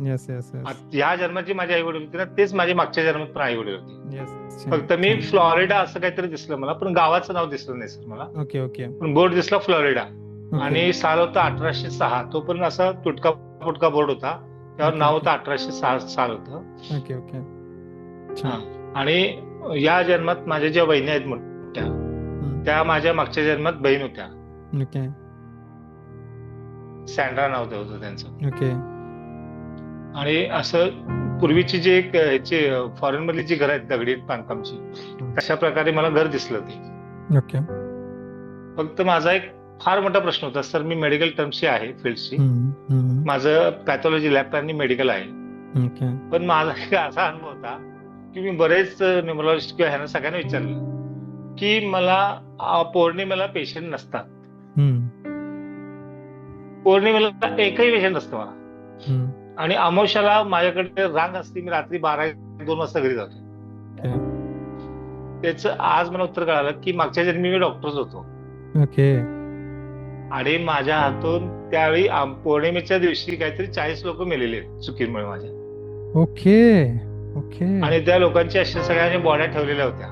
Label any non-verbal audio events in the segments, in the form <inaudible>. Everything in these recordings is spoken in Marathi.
येस येस येस आत- या जन्माची माझी आई वडील होती ना तेच माझे मागच्या जन्मात पण आई वडील होते फक्त मी फ्लॉरिडा असं काहीतरी दिसलं मला पण गावाचं नाव दिसलं नाही सर मला. ओके ओके पण बोर्ड दिसला फ्लॉरिडा. आणि साल होता अठराशे सहा. तो पण असा तुटका फुटका बोर्ड होता. त्यावर नाव. होतं अठराशे सहा साल होतं. ओके ओके आणि या जन्मात माझ्या ज्या बहिणी आहेत मोठ्या. त्या माझ्या मागच्या जन्मात बहीण होत्या. ओके सँड्रा नाव ते होतं त्यांचं. ओके आणि असं पूर्वीची जे एक ह्याची फॉरेन मधली जी घर आहेत दगडी बांधकामची तशा प्रकारे मला घर दिसलं ते. ओके. फक्त माझा एक फार मोठा प्रश्न होता सर मी मेडिकल टर्मची आहे हम्म. माझं पॅथॉलॉजी लॅब आणि मेडिकल आहे. ओके. पण माझा एक असा अनुभव होता की मी बरेच न्युमरोलॉजिस्ट किंवा ह्यांना सगळ्यांना विचारलं की मला पौर्णिमेला पेशंट नसतात. पौर्णिमेला एकही पेशंट नसतं मला. आणि अमावश्याला माझ्याकडे रांग असते मी रात्री बारा दोन वाजता घरी जातो. त्याच आज मला उत्तर कळालं की मागच्या जन्मी मी डॉक्टरच होतो. ओके. आणि माझ्या हातून त्यावेळी पौर्णिमेच्या दिवशी काहीतरी चाळीस लोक मेलेले चुकीमुळे माझ्या. ओके. ओके. आणि त्या लोकांची अशा सगळ्यांनी बॉड्या ठेवलेल्या होत्या.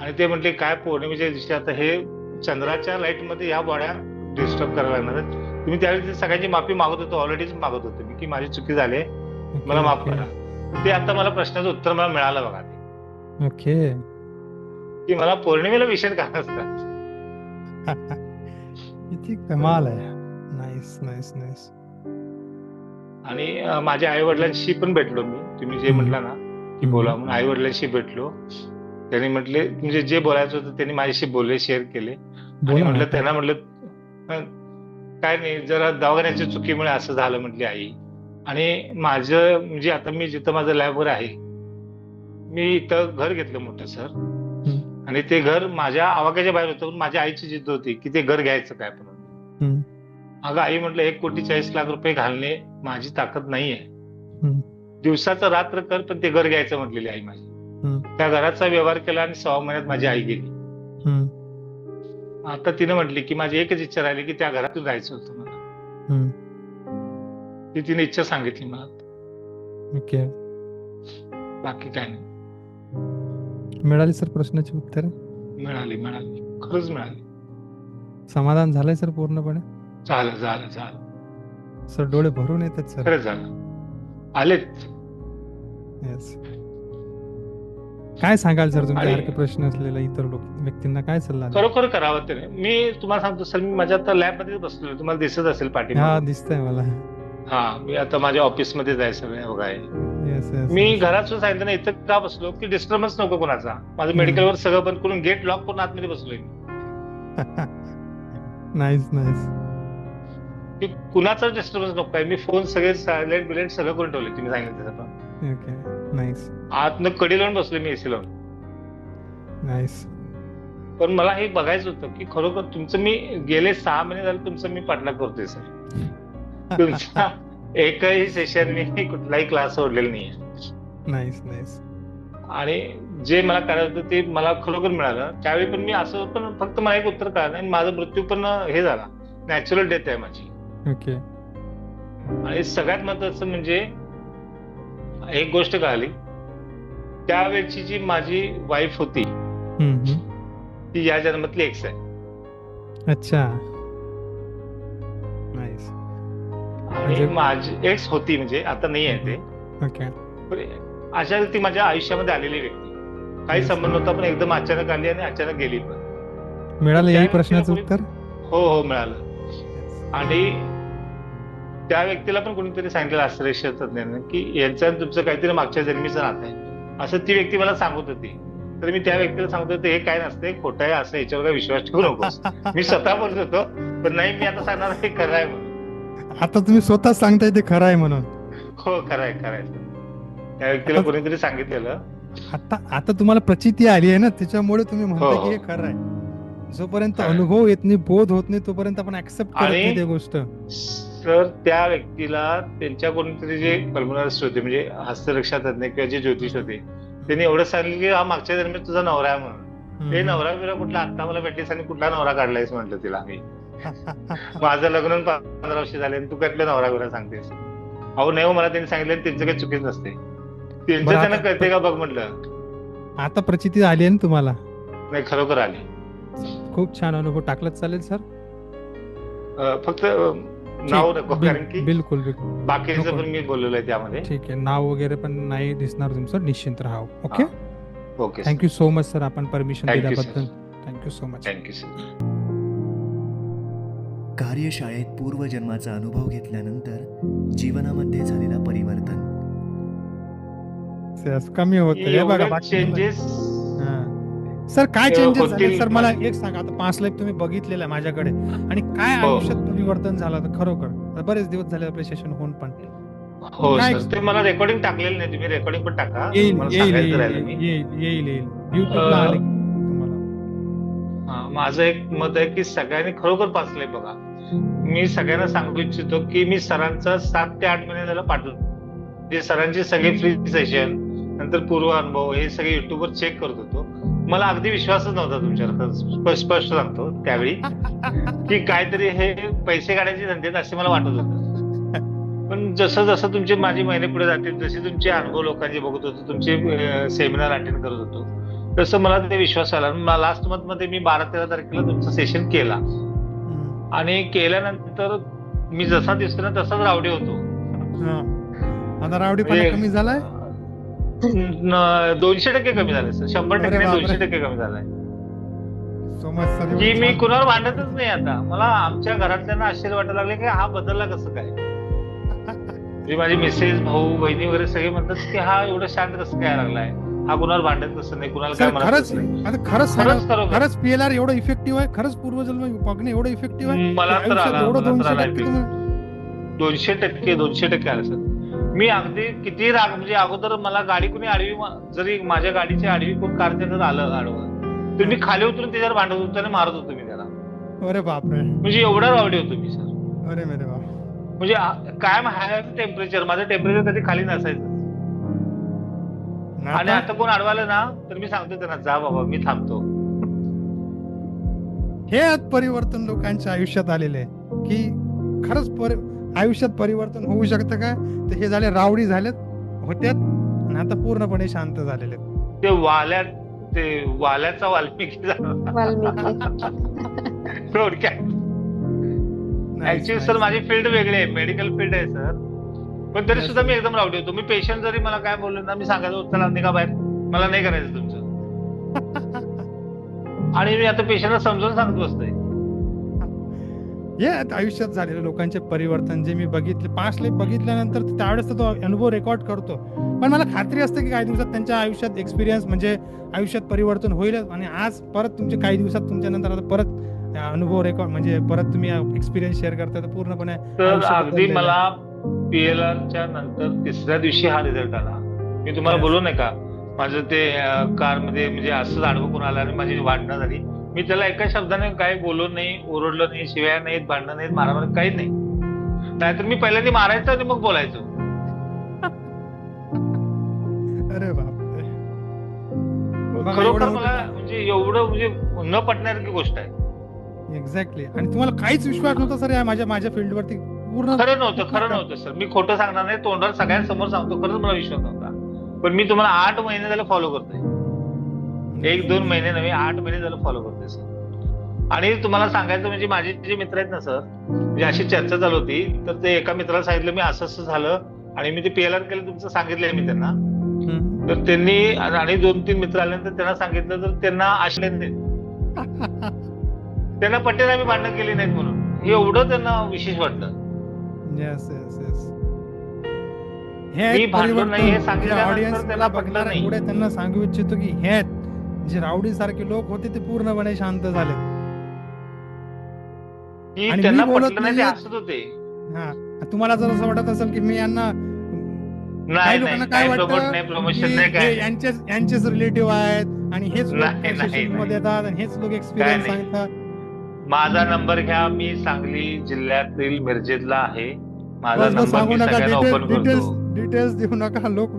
आणि ते म्हटले काय पौर्णिमेच्या दिवशी आता हे चंद्राच्या लाइटमध्ये या बॉड्या डिस्टर्ब करायला लागणार. तुम्ही त्यावेळी सगळ्यांची माफी मागत होतो ऑलरेडीच मागत होतो मी की माझी चुकी झाली मला माफ करा. ते आता मला प्रश्नाचं उत्तर मला मिळालं बघा ते. ओके. की मला पौर्णिमेला विषय का नसतात किती कमाल आहे. नाईस नाईस नाईस आणि माझ्या आई वडिलांशी पण भेटलो मी. तुम्ही जे. म्हटला ना की बोला म्हणून आई वडिलांशी भेटलो. त्यांनी म्हटले म्हणजे जे बोलायचं होतं त्यांनी माझ्याशी बोलले शेअर केले. आणि म्हटलं. त्यांना म्हटलं "अं, काय नाही जरा दवाखान्याच्या चुकीमुळे असं झालं म्हटली आई. आणि माझं म्हणजे आता मी जिथं माझं लॅबवर आहे मी इथं घर घेतलं मोठं सर. आणि ते घर माझ्या आवाक्याच्या बाहेर होतं माझ्या आईची जिद्द होती की ते घर घ्यायचं काय पण. अगं आई म्हटलं एक कोटी चाळीस लाख रुपये घालणे माझी ताकद नाहीये. दिवसाचं रात्र कर पण ते घर घ्यायचं म्हटलेली आई माझी. त्या घराचा व्यवहार केला आणि सहा महिन्यात माझी आई गेली. आता तिने म्हटली की माझी एकच इच्छा राहिली की त्या घरातून जायचं होतं मला. ती तिने इच्छा सांगितली मला. ओके. बाकी काय नाही. मिळाली सर प्रश्नाची उत्तर? मिळाली मिळाली. खरंच मिळाली. समाधान झालंय सर पूर्णपणे? झालं झालं झालं. सर डोळे भरून येतात सर. झालं. आलेत. येस काय सांगाल सर तुमच्यासारखे प्रश्न असलेल्या इतर लोक व्यक्तींना काय सल्ला? खरोखर करावं त्याने मी तुम्हाला सांगतो सर मी माझ्या आता लॅबमध्ये बसलोय. तुम्हाला दिसत असेल पाठी हा दिसतंय मला. हा मी आता माझ्या ऑफिसमध्ये जाय सगळे बघा. येस येस मी घरात सुद्धा सांगितलं ना इथं का बसलो? की डिस्टर्बन्स नको कोणाचा. माझं मेडिकल वर सगळं बंद करून गेट लॉक करून आतमध्ये बसलोय. नाईस नाईस <laughs> कुणाचा डिस्टर्बन्स नको? आहे मी फोन सगळे सायलेंट बिलेंट सगळं करून ठेवले तुम्ही सांगितलं नाईस आतनं कडी लावून बसलोय मी एसी लावून. नाईस पण मला हे बघायचं होतं की खरोखर तुमचं मी गेले सहा महिने झाले तुमचं मी पाठलाग करतोय सर <laughs> तुमचा एकही सेशन मी कुठलाही क्लास सोडलेला नाईस आणि जे मला करायचं होतं ते मला खरोखर मिळालं. त्यावेळी पण मी असं पण फक्त मला एक उत्तर कळालं आणि माझा मृत्यू पण हे झाला. नॅचरल डेथ आहे माझी. ओके आणि सगळ्यात महत्वाचं म्हणजे एक गोष्ट कळाली. त्यावेळची जी माझी वाईफ होती. ती या जन्मातली एक्स आहे. अच्छा. म्हणजे- माझी एक्स होती म्हणजे आता नाही आहे ते. ओके अशा ती माझ्या आयुष्यामध्ये आलेली व्यक्ती. काही संबंध नव्हता पण एकदम अचानक आली आणि अचानक गेली पण. मिळालं यही प्रश्नाचं उत्तर? हो हो मिळालं. आणि त्या व्यक्तीला पण कोणीतरी सांगितलं आश्रय तज्ञानं की यांचं तुमचं काहीतरी मागच्या जन्मीचं नातं आहे. असं ती व्यक्ती मला सांगत होती. तर मी त्या व्यक्तीला सांगत हे काय नसते खोटं आहे असं याच्यावर काय विश्वास ठेवू नकोस. <laughs> मी स्वतः बोलत होतो पण नाही मी आता सांगणार हे खरं आहे म्हणून. आता तुम्ही स्वतः सांगताय ते खरं आहे म्हणून. हो खरं आहे खरं आहे. त्या व्यक्तीला कोणीतरी सांगितलेलं. आता आता तुम्हाला प्रचिती आली आहे ना त्याच्यामुळे तुम्ही म्हणताय हो. की हे खरं आहे. जोपर्यंत. अनुभव येत नाही बोध होत नाही तोपर्यंत आपण ऍक्सेप्ट करत नाही ते गोष्ट. तर त्या व्यक्तीला त्यांच्या कोणीतरी जे पल्मोनरिस्ट होते म्हणजे हस्तरक्षा तज्ञ किंवा जे ज्योतिष होते त्यांनी एवढं सांगितलं की हा मागच्या दरम्यान तुझा नवरा आहे म्हणून. ते. नवरा बिरा कुठला? आता मला भेटलीस आणि कुठला नवरा काढलायस म्हटलं तिला मी. <laughs> माझं लग्न पंधरा वर्ष झाले आणि तू कसले नवरा बिरा सांगतेस? अहो नाही हो, मला त्यांनी सांगितलं त्यांचं काही चुकीच नसते. त्यांचं त्यांना कळते का बघ म्हटलं. आता प्रचिती आली आहे ना तुम्हाला? नाही खरोखर आली. खूप छान अनुभव टाकलाच चालेल सर? फक्त नाव नको कारण की बिलकुल बिलकुल. बाकीचं नको. पण मी बोललेलं आहे त्यामध्ये. ठीक आहे नाव वगैरे पण नाही दिसणार तुमचं निश्चिंत राहा okay? Okay thank you so much sir आपण परमिशन दिल्याबद्दल. Thank you so much thank you sir कार्यशाळेत पूर्वजन्माचा अनुभव घेतल्यानंतर जीवनामध्ये झालेला परिवर्तन. कमी होत. हे बाकी चेंजेस सर काय चेंजेस झाले? सर मला एक सांगा आता पाच लाईफ तुम्ही बघितलेलं आहे माझ्याकडे. आणि काय हो. आयुष्यात परिवर्तन झालं तर खरोखर? बरेच दिवस झाले आपले सेशन होऊन पण. हो ते मला रेकॉर्डिंग टाकलेलं नाही तुम्ही रेकॉर्डिंग पण टाका. येईल हा, माझं एक मत आहे की सगळ्यांनी खरोखर पाचलंय बघा. मी सगळ्यांना सांगू इच्छितो की मी सरांचा सात ते आठ महिने झालं पाठवतो जे सरांचे सगळे फ्री सेशन नंतर पूर्व अनुभव हे सगळे युट्यूबवर चेक करत होतो. मला अगदी विश्वासच नव्हता तुमच्यावर स्पष्ट सांगतो त्यावेळी की काहीतरी हे पैसे काढायचे धंदे असे मला वाटत होतं. पण जसं जसं तुमचे माझे महिने पुढे जातील जसे तुमचे अनुभव लोकांचे बघत होतो तुमचे सेमिनार अटेंड करत होतो. तसं मला ते विश्वास आला. लास्ट मंथमध्ये मी बारा तेरा तारखेला तुमचं सेशन केला. आणि केल्यानंतर मी जसा दिसतो ना तसाच रावडी होतो. आता रावडीपणा म्हणजे- कमी झालाय? दोनशे टक्के कमी झाले सर. शंभर टक्के. दोनशे टक्के कमी झालाय. की मी कुणावर भांडतच नाही आता मला आमच्या घरातल्यांना आश्चर्य वाटायला लागले की हा बदलला कसं काय? <laughs> माझी मिसेस भाऊ बहिणी वगैरे सगळे म्हणतात की हा एवढं शांत कसं काय लागलाय? हा कुणावर भांडत कसं नाही कुणाला काय म्हणत खरंच खरंच पीएलआर एवढं इफेक्टिव्ह आहे खरंच पूर्वजन्म बघणे एवढं इफेक्टिव्ह आहे? मला तर आला दोनशे टक्के दोनशे टक्के आलं सर. मी अगदी किती राग म्हणजे अगोदर मला गाडी कोणी आडवी जरी माझ्या गाडीची आडवी कोण कारच्या आलं आडवं तर मी खाली उतरून त्याच्यावर भांडत होतो आणि मारत होतो मी त्याला. अरे बापरे. म्हणजे एवढा रावडी होतो मी सर. अरे मेरे बाप. म्हणजे कायम हाय टेम्परेचर माझं टेम्परेचर कधी खाली नसायचं. आणि आता कोण अडवालं ना तर मी सांगतो त्यांना जा बाबा मी थांबतो. हे आज परिवर्तन लोकांच्या आयुष्यात आलेले की खरंच आयुष्यात परिवर्तन होऊ शकतं का? तर हे झाले रावडी झालेत होत्यात आणि आता पूर्णपणे शांत झालेले आहेत. ते वाल्या ते वाल्याचा वाल्मिकी <laughs> nice. सर माझी फील्ड वेगळी आहे मेडिकल फील्ड आहे सर पण तरी सुद्धा मी एकदम रावडी होतो. मी पेशंट जरी मला काय बोललो ना मी सांगायचो चला निघा बाहेर. मला नाही करायचं तुमचं. <laughs> आणि मी आता पेशंटला समजावून सांगत बसतोय. आहेत आयुष्यात झालेले लोकांचे परिवर्तन जे मी बघितले पाच लाईफ बघितल्यानंतर त्यावेळेस तो अनुभव रेकॉर्ड करतो. पण मला खात्री असते की काही दिवसात त्यांच्या आयुष्यात एक्सपिरियन्स म्हणजे आयुष्यात परिवर्तन होईलच आणि आज परत तुमचे काही दिवसात तुमच्या नंतर आता परत अनुभव रेकॉर्ड म्हणजे परत तुम्ही एक्सपिरियन्स शेअर करता तर पूर्णपणे अगदी मला पीएलआर च्या नंतर तिसऱ्या दिवशी हा रिझल्ट आला. मी तुम्हाला. बोलू का माझं ते कारमध्ये म्हणजे असंच आडवं कोण आलं आणि माझी भांडणं झाली. मी त्याला एका शब्दाने काही बोललो नाही ओरडलो नाही शिव्या नाहीत भांडणं नाहीत मारामारी काही नाही. नाहीतर मी पहिल्यांदा मारायचं आणि मग बोलायचो. अरे खरोखर मला. म्हणजे एवढं म्हणजे न पटण्यासारखी गोष्ट आहे. एक्झॅक्टली आणि तुम्हाला काहीच विश्वास नव्हता सर या माझ्या माझ्या फील्डवरती पूर्ण खरं नव्हतं खरं नव्हतं सर. मी खोटं सांगणार नाही तोंडावर सगळ्यांसमोर सांगतो खरंच मला विश्वास नव्हता. पण मी तुम्हाला आठ महिने झालं फॉलो करतोय. एक दोन महिने नव्हे आठ महिने झालं फॉलो करतोय सर आणि तुम्हाला सांगायचं म्हणजे माझे जे मित्र आहेत ना सर म्हणजे अशी चर्चा चालू होती तर ते एका मित्राला सांगितलं मी असं असं झालं आणि मी ते पीएलआर केलं तुमचं सांगितलंय मी त्यांना. तर त्यांनी आणि दोन तीन मित्र आल्यानंतर त्यांना सांगितलं तर त्यांना आशले नाही <laughs> त्यांना पटेल आम्ही भांडणं केली नाहीत म्हणून एवढं त्यांना विशेष वाटलं. हे मी परिवर्तन. नाही हे audience त्यांना सांगू इच्छितो की हे जे रावडी सारखे लोक होते ते पूर्णपणे शांत झाले. आणि मी बोलत नाही हा. तुम्हाला जर असं वाटत असेल की मी यांना काही नाही लोकांना काय वाटतं? यांचेच यांचेच रिलेटिव्ह आहेत आणि हेच मध्ये येतात आणि हेच लोक एक्सपिरियन्स. सांगतात. माझा नंबर घ्या मी सांगली जिल्ह्यातील मिरजेतला आहे. माझा नंबर सांगू नका डिटेल्स डिटेल्स देऊ नका लोक.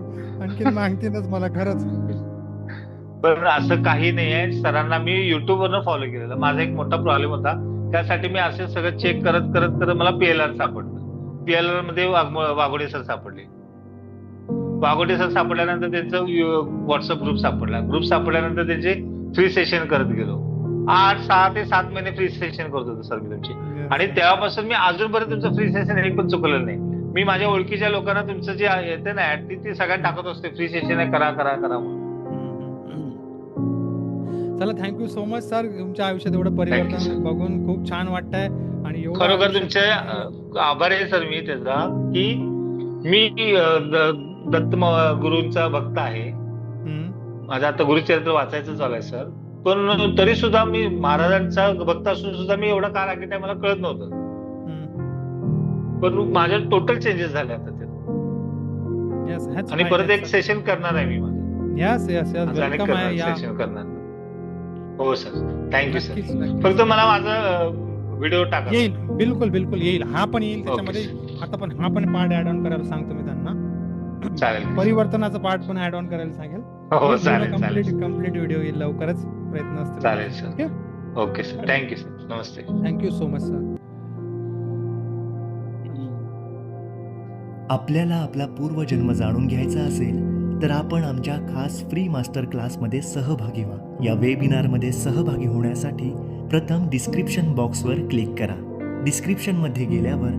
आणखी मागतीलच मला खरंच. पण असं काही नाही आहे सरांना मी युट्यूब वरनं फॉलो केलेलं. माझा एक मोठा प्रॉब्लेम होता. त्यासाठी मी असे सगळं चेक करत करत करत मला पीएलआर सापडलं. पीएलआरमध्ये वाघ- वाघोडे सर सापडले. वाघोडे सर सापडल्यानंतर त्यांचं व्हॉट्सअप ग्रुप सापडला. ग्रुप सापडल्यानंतर त्यांचे फ्री सेशन करत गेलो. आठ सहा ते सात महिने फ्री सेशन करत होतो सर मी तुमची. आणि तेव्हापासून मी अजूनपर्यंत तुमचं फ्री सेशन एक पण चुकलेलं नाही. मी माझ्या ओळखीच्या लोकांना तुमचं जे येते ना ऍड ती सगळ्यात टाकत असते. फ्री सेशन आहे करा करा करा म्हणून. चला थँक्यू सो मच सर तुमच्या आयुष्यात एवढं. परिवर्तन बघून खूप छान वाटतंय. आणि खरोखर तुमचे आभार आहे सर मी त्याचा की मी दत्त गुरूंचा भक्त आहे. माझं आता गुरुचरित्र वाचायचं चालू आहे सर पण तरी सुद्धा मी महाराजांचा भक्त असून सुद्धा मी एवढा का रागीट आहे मला कळत नव्हतं. पण माझ्या टोटल चेंजेस झाले आता आणि परत एक. सेशन करणार आहे मी माझं. सेशन करणार. हो सर थँक्यू सर. फक्त मला माझा व्हिडिओ टाका. येईल. बिलकुल बिलकुल येईल. हा पण येईल त्याच्यामध्ये. आता पण हा पण पार्ट ऍड ऑन करायला सांगतो मी त्यांना. चालेल. परिवर्तनाचा पार्ट पण ऍड ऑन करायला सांगेल. हो चालेल कंप्लीट चालेल कंप्लीट व्हिडिओ येईल लवकरच. प्रयत्न असतील. चालेल sir okay sir thank you sir Namaste. Thank you so much sir आपल्याला आपला पूर्वजन्म जाणून घ्यायचा असेल तर आपण आमच्या खास फ्री मास्टर क्लासमध्ये सहभागी व्हा. या वेबिनारमध्ये सहभागी होण्यासाठी प्रथम डिस्क्रिप्शन बॉक्सवर क्लिक करा. डिस्क्रिप्शनमध्ये गेल्यावर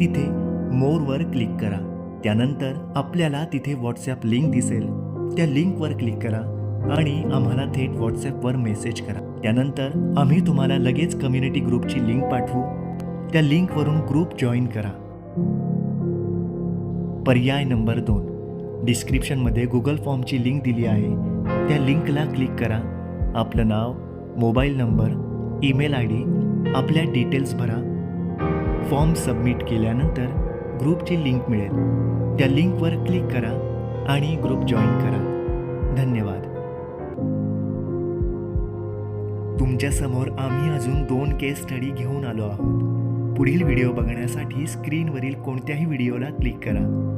तिथे मोरवर क्लिक करा. त्यानंतर आपल्याला तिथे व्हॉट्सॲप लिंक दिसेल. त्या लिंकवर क्लिक करा आणि आम्हाला थेट व्हॉट्सॲपवर मेसेज करा. त्यानंतर आम्ही तुम्हाला लगेच कम्युनिटी ग्रुपची लिंक पाठवू. त्या लिंकवरून ग्रुप जॉईन करा. पर्याय नंबर दोन. डिस्क्रिप्शनमध्ये गुगल फॉर्मची लिंक दिली आहे. त्या लिंकला क्लिक करा. आपलं नाव mobile number email I D आपल्या डिटेल्स भरा. फॉर्म सबमिट केल्यानंतर ग्रुपची लिंक मिळेल. त्या लिंकवर क्लिक करा आणि ग्रुप जॉईन करा. धन्यवाद. तुमच्यासमोर आम्ही अजून दोन केस स्टडी घेऊन आलो आहोत. पुढील व्हिडिओ बघण्यासाठी स्क्रीनवरील कोणत्याही व्हिडिओला क्लिक करा.